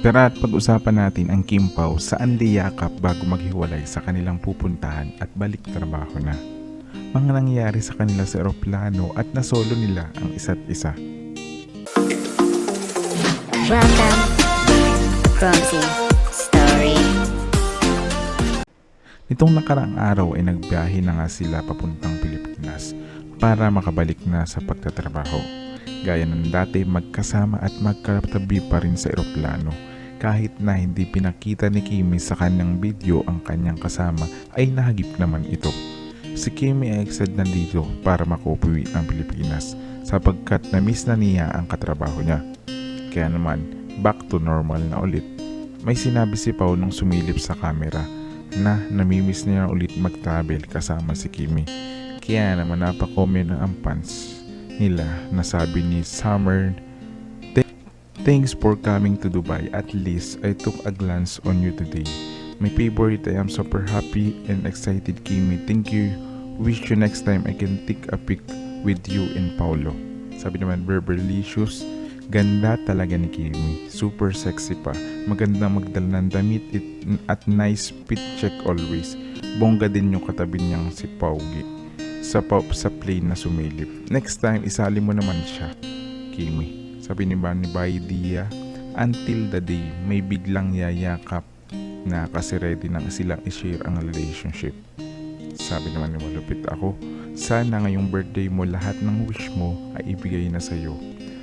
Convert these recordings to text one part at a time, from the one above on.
Tara at pag-usapan natin ang Kim Pao saan liyakap bago maghiwalay sa kanilang pupuntahan at balik trabaho na. Mga nangyayari sa kanila sa eroplano at nasolo nila ang isa't isa. Welcome, Grumpy Story. Nitong nakaraang araw ay nagbiyahe na nga sila papuntang Pilipinas para makabalik na sa pagtatrabaho. Gaya ng dati magkasama at magkatabi pa rin sa eroplano. Kahit na hindi pinakita ni Kimi sa kanyang video ang kanyang kasama ay nahagip naman ito. Si Kimi ay excited na dito para makupuwi ng Pilipinas sapagkat na-miss na niya ang katrabaho niya. Kaya naman, back to normal na ulit. May sinabi si Pao nung sumilip sa camera na namimiss niya ulit mag-travel kasama si Kimi. Kaya naman napakome ng ang fans nila na sabi ni Summer "Th- Thanks for coming to Dubai. At least I took a glance on you today. My favorite, I am super happy and excited Kimi. Thank you. Wish you next time I can take a pic with you and Paulo. Sabi naman Berberlicious, ganda talaga ni Kimi. Super sexy pa. Maganda magdala ng damit it- at nice fit check always. Bongga din yung katabi niyang si Paugi. Sa, pa- sa plane na sumilip. Next time, isali mo naman siya, Kimi. Sabi ni Bani Dia, until the day may biglang yayakap na kasi ready na silang i-share ang relationship. Sabi naman ni Malupit ako, sana ngayong birthday mo lahat ng wish mo ay ibigay na sa'yo.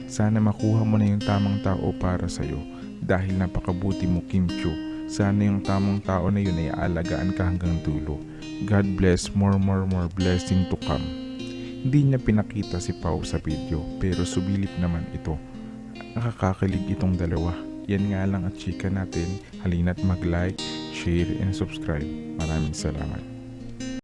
Sana makuha mo na yung tamang tao para sa'yo dahil napakabuti mo Kim Chu. Sana yung tamang tao na yun ay aalagaan ka hanggang dulo. God bless, more more more blessing to come. Hindi niya pinakita si Pau sa video pero subilip naman ito. Nakakakilig itong dalawa. Yan nga lang at chika natin. Halina't mag-like, share, and subscribe. Maraming salamat.